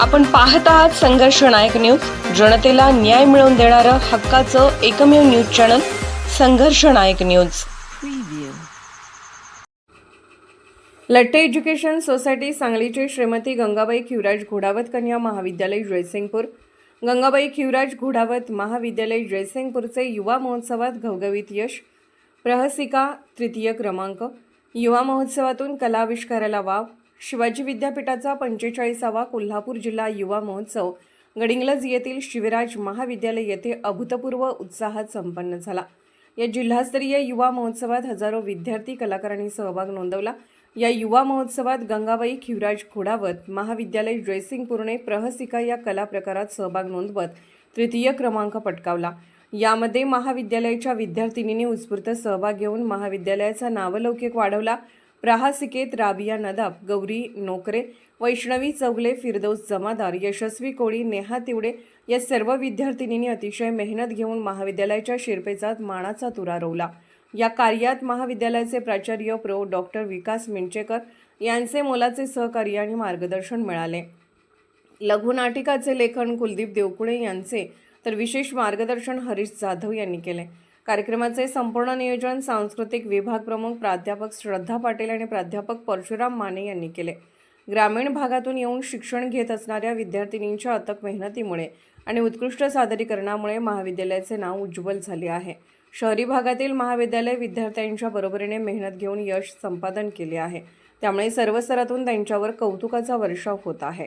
आपण पाहत आहात संघर्ष नायक न्यूज. जनतेला न्याय मिळवून देणारं हक्काचं एकमेव news channel Sangharsh Nayak news. Latthe education society सांगलीचे श्रीमती गंगाबाई खिवराज घोडावत कन्या महाविद्यालय जयसिंगपूर. गंगाबाई खिवराज घोडावत महाविद्यालय जयसिंगपूरचे युवा महोत्सवात घवघवीत यश. प्रहसिका तृतीय क्रमांक. युवा महोत्सवातून कलाविष्काराला वाव. शिवाजी विद्यापीठाचा पंचेचाळीसावा कोल्हापूर जिल्हा युवा महोत्सव गडिंग्लज येथील शिवराज महाविद्यालय येथे अभूतपूर्व उत्साहात संपन्न झाला. या जिल्हास्तरीय युवा महोत्सवात हजारो विद्यार्थी कलाकारांनी सहभाग नोंदवला. या युवा महोत्सवात गंगाबाई खिवराज खोडावत महाविद्यालय जयसिंगपूरने प्रहसिका या कला प्रकारात सहभाग नोंदवत तृतीय क्रमांक पटकावला. यामध्ये महाविद्यालयाच्या विद्यार्थिनींनी उत्स्फूर्त सहभाग घेऊन महाविद्यालयाचा नावलौकिक वाढवला. प्रहासिकेत राबिया नदाब गौरी नोकरे वैष्णवी चौगले फिरदौस जमादार यशस्वी कोळी नेहा तिवडे या सर्व विद्यार्थिनींनी अतिशय मेहनत घेऊन महाविद्यालयाच्या शिरपेचात मानाचा तुरा रोवला. या कार्यात महाविद्यालयाचे प्राचार्य प्रो. डॉक्टर विकास मिंचेकर यांचे मोलाचे सहकार्य आणि मार्गदर्शन मिळाले. लघुनाटिकाचे लेखन कुलदीप देवकुळे यांचे तर विशेष मार्गदर्शन हरीश जाधव यांनी केले. कार्यक्रमाचे संपूर्ण नियोजन सांस्कृतिक विभाग प्रमुख प्राध्यापक श्रद्धा पाटील आणि प्राध्यापक परशुराम माने यांनी केले. ग्रामीण भागातून येऊन शिक्षण घेत असणाऱ्या विद्यार्थिनींच्या अथक मेहनतीमुळे आणि उत्कृष्ट सादरीकरणामुळे महाविद्यालयाचे नाव उज्ज्वल झाले आहे. शहरी भागातील महाविद्यालय विद्यार्थ्यांच्या बरोबरीने मेहनत घेऊन यश संपादन केले आहे. त्यामुळे सर्व स्तरातून त्यांच्यावर कौतुकाचा वर्षाव होत आहे.